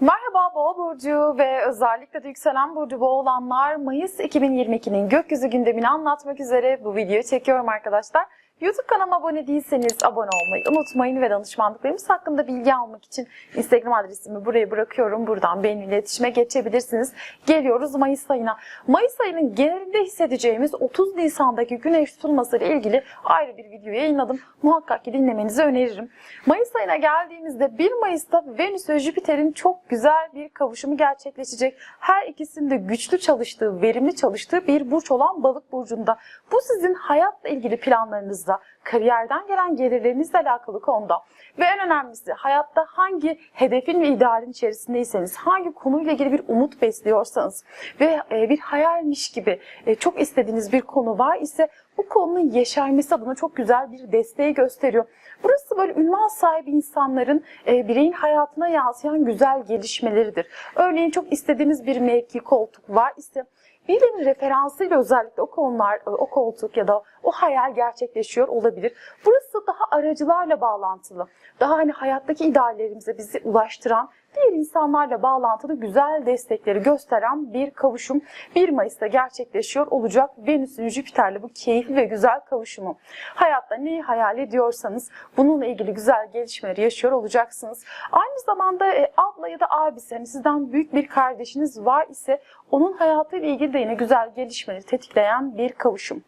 Merhaba Boğa Burcu ve özellikle de yükselen Burcu Boğa olanlar Mayıs 2022'nin gökyüzü gündemini anlatmak üzere bu videoyu çekiyorum arkadaşlar. YouTube kanalıma abone değilseniz abone olmayı unutmayın ve danışmanlıklarımız hakkında bilgi almak için Instagram adresimi buraya bırakıyorum. Buradan benimle iletişime geçebilirsiniz. Geliyoruz Mayıs ayına. Mayıs ayının genelinde hissedeceğimiz 30 Nisan'daki güneş tutulması ile ilgili ayrı bir video yayınladım. Muhakkak ki dinlemenizi öneririm. Mayıs ayına geldiğimizde 1 Mayıs'ta Venüs ve Jüpiter'in çok güzel bir kavuşumu gerçekleşecek. Her ikisinin de güçlü çalıştığı, verimli çalıştığı bir burç olan Balık burcunda. Bu sizin hayatla ilgili planlarınızda, kariyerden gelen gelirlerinizle alakalı konuda ve en önemlisi hayatta hangi hedefin ve idealin içerisindeyseniz, hangi konuyla ilgili bir umut besliyorsanız ve e, bir hayalmiş gibi e, çok istediğiniz bir konu var ise bu konunun yeşermesi adına çok güzel bir desteği gösteriyor. Burası böyle ünvan sahibi insanların e, bireyin hayatına yansıyan güzel gelişmeleridir. Örneğin çok istediğiniz bir mevki, koltuk var ise birinin referansıyla özellikle o konular, o koltuk ya da o hayal gerçekleşiyor olabilir. Burası daha aracılarla bağlantılı. Daha hani hayattaki ideallerimize bizi ulaştıran diğer insanlarla bağlantılı güzel destekleri gösteren bir kavuşum 1 Mayıs'ta gerçekleşiyor olacak. Venüs'ün Jüpiter'le bu keyifli ve güzel kavuşumu. Hayatta neyi hayal ediyorsanız bununla ilgili güzel gelişmeleri yaşıyor olacaksınız. Aynı zamanda e, abla ya da abisi hani sizden büyük bir kardeşiniz var ise onun hayatıyla ilgili de yine güzel gelişmeleri tetikleyen bir kavuşum.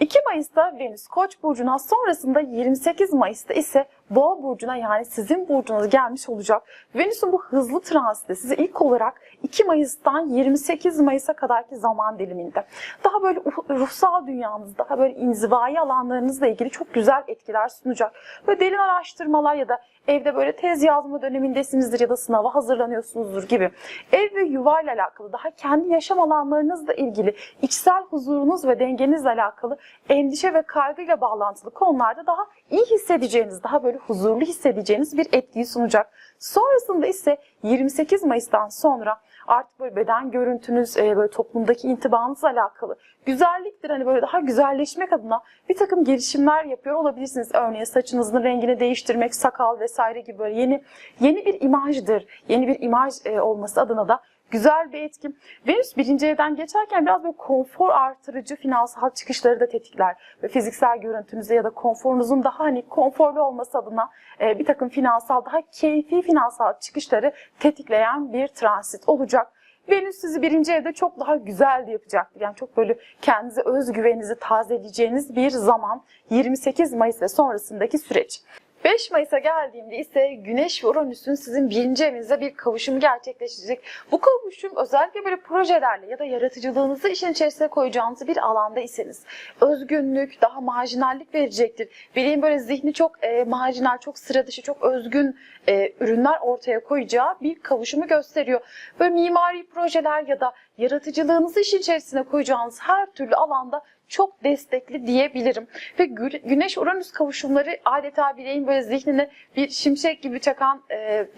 2 Mayıs'ta Venüs Koç burcuna sonrasında 28 Mayıs'ta ise Boğa burcuna yani sizin burcunuza gelmiş olacak. Venüs'ün bu hızlı transiti size ilk olarak 2 Mayıs'tan 28 Mayıs'a kadarki zaman diliminde daha böyle ruhsal dünyanız, daha böyle inzivai alanlarınızla ilgili çok güzel etkiler sunacak. Böyle derin araştırmalar ya da evde böyle tez yazma dönemindesinizdir ya da sınava hazırlanıyorsunuzdur gibi. Ev ve yuva ile alakalı daha kendi yaşam alanlarınızla ilgili içsel huzurunuz ve dengenizle alakalı endişe ve kaygıyla bağlantılı konularda daha iyi hissedeceğiniz, daha böyle huzurlu hissedeceğiniz bir etkiyi sunacak. Sonrasında ise 28 Mayıs'tan sonra artık böyle beden görüntünüz, e, böyle toplumdaki intibanızla alakalı güzelliktir. Hani böyle daha güzelleşmek adına bir takım gelişimler yapıyor olabilirsiniz. Örneğin saçınızın rengini değiştirmek, sakal vesaire gibi böyle yeni yeni bir imajdır. Yeni bir imaj e, olması adına da güzel bir etki. Venüs birinci evden geçerken biraz böyle konfor artırıcı finansal çıkışları da tetikler. Ve fiziksel görüntünüzde ya da konforunuzun daha hani konforlu olması adına e, bir takım finansal, daha keyfi finansal çıkışları tetikleyen bir transit olacak. Venüs sizi birinci evde çok daha güzel yapacaktır. Yani çok böyle kendinize özgüveninizi tazeleyeceğiniz bir zaman 28 Mayıs ve sonrasındaki süreç. 5 Mayıs'a geldiğimde ise Güneş ve Uranüs'ün sizin birinci evinizde bir kavuşum gerçekleşecek. Bu kavuşum özellikle böyle projelerle ya da yaratıcılığınızı işin içerisine koyacağınız bir alanda iseniz özgünlük, daha marjinallik verecektir. Bireyin böyle zihni çok e, marjinal, çok sıra dışı, çok özgün e, ürünler ortaya koyacağı bir kavuşumu gösteriyor. Böyle mimari projeler ya da yaratıcılığınızı işin içerisine koyacağınız her türlü alanda çok destekli diyebilirim. Ve Güneş-Uranüs kavuşumları adeta bireyin böyle zihnine bir şimşek gibi çakan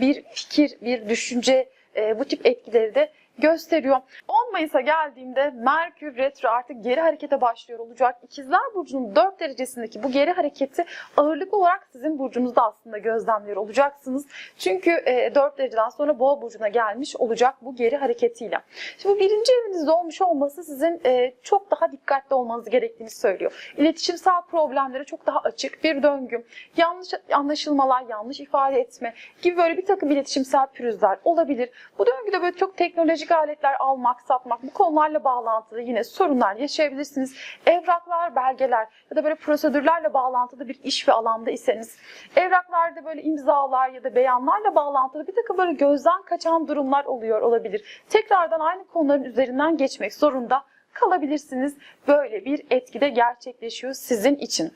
bir fikir, bir düşünce, bu tip etkileri de gösteriyor. 10 Mayıs'a geldiğimde Merkür Retro artık geri harekete başlıyor olacak. İkizler Burcu'nun 4 derecesindeki bu geri hareketi ağırlık olarak sizin burcunuzda aslında gözlemliyor olacaksınız. Çünkü 4 dereceden sonra Boğa Burcu'na gelmiş olacak bu geri hareketiyle. Şimdi bu birinci evinizde olmuş olması sizin çok daha dikkatli olmanız gerektiğini söylüyor. İletişimsel problemlere çok daha açık bir döngü, yanlış anlaşılmalar, yanlış ifade etme gibi böyle bir takım iletişimsel pürüzler olabilir. Bu döngüde böyle çok teknolojik aletler almak, satmak bu konularla bağlantılı yine sorunlar yaşayabilirsiniz. Evraklar, belgeler ya da böyle prosedürlerle bağlantılı bir iş ve alanda iseniz evraklarda böyle imzalar ya da beyanlarla bağlantılı bir takım böyle gözden kaçan durumlar oluyor olabilir. Tekrardan aynı konuların üzerinden geçmek zorunda kalabilirsiniz. Böyle bir etkide gerçekleşiyor sizin için.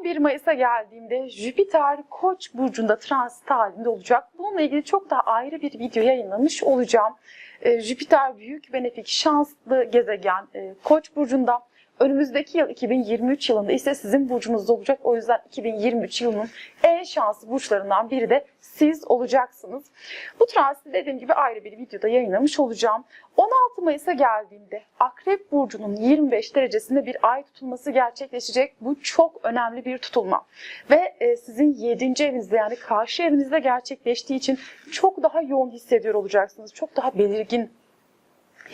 11 Mayıs'a geldiğimde Jüpiter Koç burcunda transit halinde olacak. Bununla ilgili çok daha ayrı bir video yayınlamış olacağım. E, Jüpiter büyük benefik şanslı gezegen e, Koç burcunda Önümüzdeki yıl 2023 yılında ise sizin burcunuzda olacak. O yüzden 2023 yılının en şanslı burçlarından biri de siz olacaksınız. Bu transiti dediğim gibi ayrı bir videoda yayınlamış olacağım. 16 Mayıs'a geldiğimde Akrep Burcu'nun 25 derecesinde bir ay tutulması gerçekleşecek. Bu çok önemli bir tutulma. Ve e, sizin 7. evinizde yani karşı evinizde gerçekleştiği için çok daha yoğun hissediyor olacaksınız. Çok daha belirgin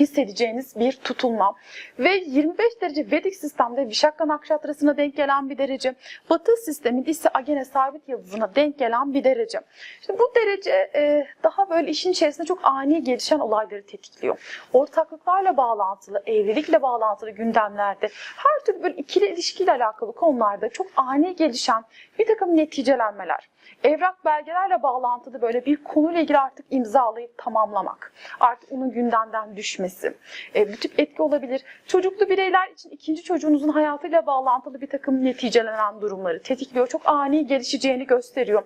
hissedeceğiniz bir tutulma. Ve 25 derece Vedik sistemde Vişakka Nakşatrası'na denk gelen bir derece. Batı sistemin ise Agene sabit yıldızına denk gelen bir derece. Şimdi bu derece e, daha böyle işin içerisinde çok ani gelişen olayları tetikliyor. Ortaklıklarla bağlantılı, evlilikle bağlantılı gündemlerde, her türlü böyle ikili ilişkiyle alakalı konularda çok ani gelişen bir takım neticelenmeler evrak belgelerle bağlantılı böyle bir konuyla ilgili artık imzalayıp tamamlamak, artık onun gündemden düşmesi, e, bu tip etki olabilir. Çocuklu bireyler için ikinci çocuğunuzun hayatıyla bağlantılı bir takım neticelenen durumları tetikliyor. Çok ani gelişeceğini gösteriyor.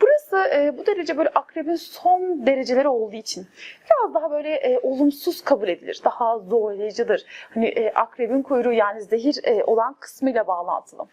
Burası e, bu derece böyle akrebin son dereceleri olduğu için biraz daha böyle e, olumsuz kabul edilir. Daha zorlayıcıdır. Hani e, akrebin kuyruğu yani zehir e, olan kısmıyla bağlantılı.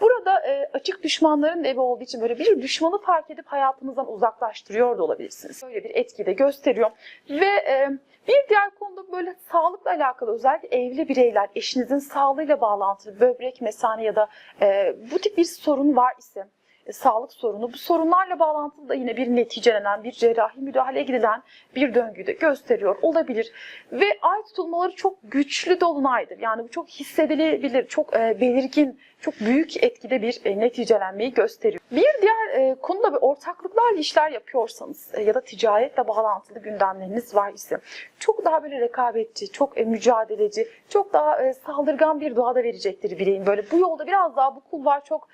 Burada e, açık düşmanların evi olduğu için böyle bir düşmanı fark edip hayatınızdan uzaklaştırıyor da olabilirsiniz. Böyle bir etki de gösteriyor. Ve e, bir diğer konuda böyle sağlıkla alakalı özellikle evli bireyler eşinizin sağlığıyla bağlantılı böbrek, mesane ya da e, bu tip bir sorun var ise e, sağlık sorunu. Bu sorunlarla bağlantılı da yine bir neticelenen, bir cerrahi müdahale gidilen bir döngüyü de gösteriyor olabilir. Ve ay tutulmaları çok güçlü dolunaydır. Yani bu çok hissedilebilir, çok e, belirgin, çok büyük etkide bir e, neticelenmeyi gösteriyor. Bir diğer e, konu da bir ortaklıklarla işler yapıyorsanız ya da ticaretle bağlantılı gündemleriniz var ise çok daha böyle rekabetçi, çok mücadeleci, çok daha saldırgan bir doğada verecektir bireyin. Böyle bu yolda biraz daha bu kulvar çok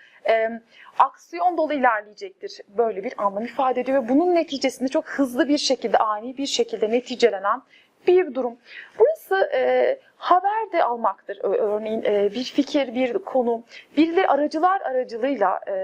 aksiyon dolu ilerleyecektir. Böyle bir anlam ifade ediyor ve bunun neticesinde çok hızlı bir şekilde, ani bir şekilde neticelenen bir durum. Burası e, haber de almaktır. Örneğin e, bir fikir, bir konu, birileri aracılar aracılığıyla e,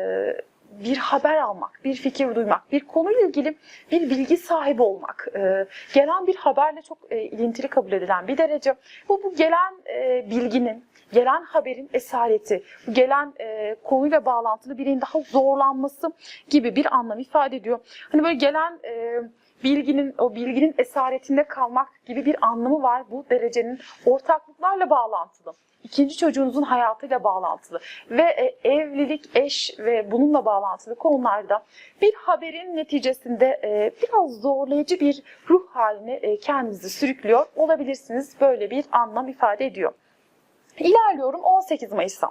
bir haber almak, bir fikir duymak, bir konuyla ilgili bir bilgi sahibi olmak, e, gelen bir haberle çok e, ilintili kabul edilen bir derece. Bu, bu gelen e, bilginin, gelen haberin esareti, bu gelen e, konuyla bağlantılı bireyin daha zorlanması gibi bir anlam ifade ediyor. Hani böyle gelen e, bilginin, o bilginin esaretinde kalmak gibi bir anlamı var bu derecenin ortaklıklarla bağlantılı. İkinci çocuğunuzun hayatıyla bağlantılı ve e, evlilik, eş ve bununla bağlantılı konularda bir haberin neticesinde e, biraz zorlayıcı bir ruh haline e, kendinizi sürüklüyor olabilirsiniz. Böyle bir anlam ifade ediyor. İlerliyorum 18 Mayıs'a.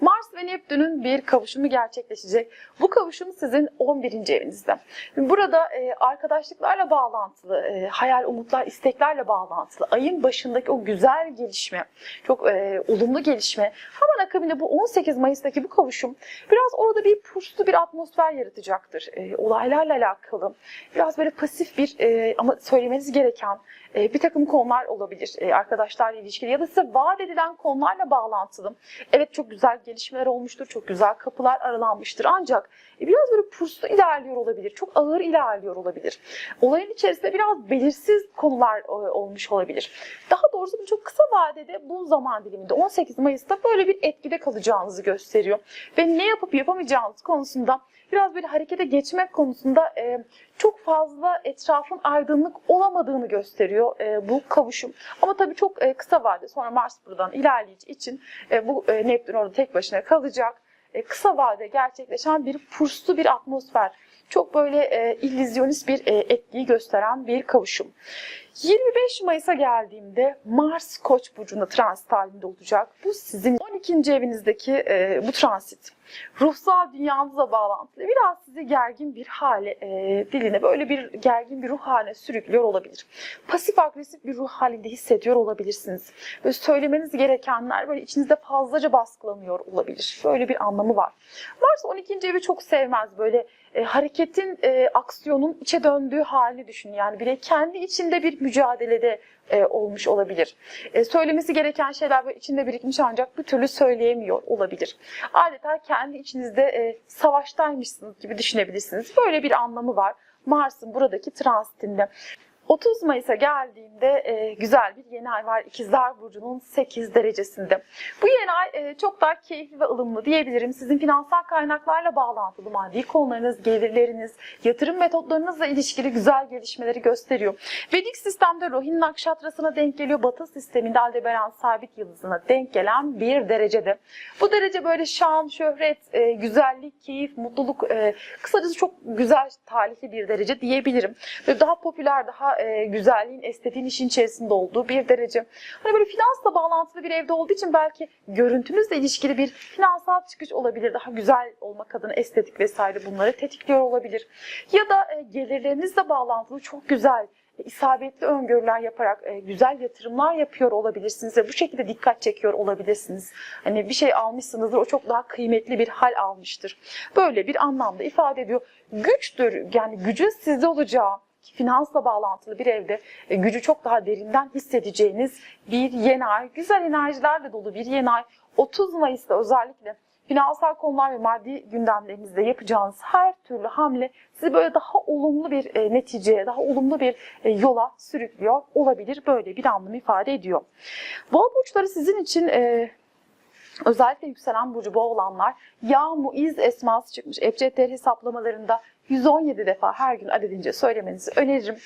Mars ve Neptün'ün bir kavuşumu gerçekleşecek. Bu kavuşum sizin 11. evinizde. Burada e, arkadaşlıklarla bağlantılı, e, hayal, umutlar, isteklerle bağlantılı, ayın başındaki o güzel gelişme, çok e, olumlu gelişme, hemen akabinde bu 18 Mayıs'taki bu kavuşum biraz orada bir puslu bir atmosfer yaratacaktır. E, olaylarla alakalı, biraz böyle pasif bir e, ama söylemeniz gereken e, bir takım konular olabilir. E, arkadaşlarla ilişkili ya da size vaat edilen konularla bağlantılı. Evet çok güzel gelişmeler olmuştur, çok güzel kapılar aralanmıştır. Ancak e, biraz böyle puslu ilerliyor olabilir, çok ağır ilerliyor olabilir. Olayın içerisinde biraz belirsiz konular e, olmuş olabilir. Daha doğrusu bu çok kısa vadede bu zaman diliminde 18 Mayıs'ta böyle bir etkide kalacağınızı gösteriyor. Ve ne yapıp yapamayacağınız konusunda biraz böyle harekete geçmek konusunda e, çok fazla etrafın aydınlık olamadığını gösteriyor e, bu kavuşum. Ama tabii çok e, kısa vade sonra Mars buradan ilerleyici için e, bu e, Neptün orada tek başına kalacak. E, kısa vade gerçekleşen bir purslu bir atmosfer. Çok böyle e, illüzyonist bir e, etkiyi gösteren bir kavuşum. 25 Mayıs'a geldiğimde Mars Koç burcunda transit halinde olacak. Bu sizin 12. evinizdeki e, bu transit. Ruhsal dünyanıza bağlantılı. Biraz sizi gergin bir hale, e, diline böyle bir gergin bir ruh haline sürüklüyor olabilir. Pasif agresif bir ruh halinde hissediyor olabilirsiniz. Böyle söylemeniz gerekenler böyle içinizde fazlaca baskılanıyor olabilir. Böyle bir anlamı var. Mars 12. evi çok sevmez. Böyle e, hareketin, e, aksiyonun içe döndüğü halini düşünün. Yani birey kendi içinde bir mücadelede e, olmuş olabilir. E, söylemesi gereken şeyler içinde birikmiş ancak bir türlü söyleyemiyor olabilir. Adeta kendi içinizde e, savaştaymışsınız gibi düşünebilirsiniz. Böyle bir anlamı var Mars'ın buradaki transitinde. 30 Mayıs'a geldiğimde e, güzel bir yeni ay var. İkizler Burcu'nun 8 derecesinde. Bu yeni ay e, çok daha keyifli ve ılımlı diyebilirim. Sizin finansal kaynaklarla bağlantılı maddi konularınız, gelirleriniz, yatırım metotlarınızla ilişkili güzel gelişmeleri gösteriyor. Vedik sistemde Rohin Nakşatrası'na denk geliyor. Batı sisteminde Aldebaran sabit yıldızına denk gelen bir derecede. Bu derece böyle şan, şöhret, e, güzellik, keyif, mutluluk, e, kısacası çok güzel, talihli bir derece diyebilirim. Böyle daha popüler, daha e, güzelliğin, estetiğin işin içerisinde olduğu bir derece. Hani böyle finansla bağlantılı bir evde olduğu için belki görüntünüzle ilişkili bir finansal çıkış olabilir. Daha güzel olmak adına estetik vesaire bunları tetikliyor olabilir. Ya da e, gelirlerinizle bağlantılı çok güzel e, isabetli öngörüler yaparak güzel yatırımlar yapıyor olabilirsiniz ve bu şekilde dikkat çekiyor olabilirsiniz. Hani bir şey almışsınızdır o çok daha kıymetli bir hal almıştır. Böyle bir anlamda ifade ediyor. Güçtür yani gücün sizde olacağı finansla bağlantılı bir evde e, gücü çok daha derinden hissedeceğiniz bir yeni ay. Güzel enerjilerle dolu bir yeni ay. 30 Mayıs'ta özellikle finansal konular ve maddi gündemlerinizde yapacağınız her türlü hamle sizi böyle daha olumlu bir e, neticeye, daha olumlu bir e, yola sürüklüyor olabilir. Böyle bir anlam ifade ediyor. Boğa burçları sizin için e, özellikle yükselen burcu boğa olanlar Ya Muiz esması çıkmış. Ebcedler hesaplamalarında 117 defa her gün adedince söylemenizi öneririm.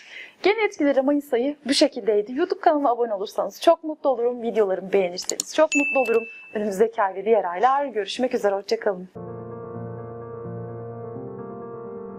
Genel etkileri Mayıs ayı bu şekildeydi. YouTube kanalıma abone olursanız çok mutlu olurum. Videolarımı beğenirseniz çok mutlu olurum. Önümüzdeki ay ve diğer aylar görüşmek üzere. Hoşçakalın.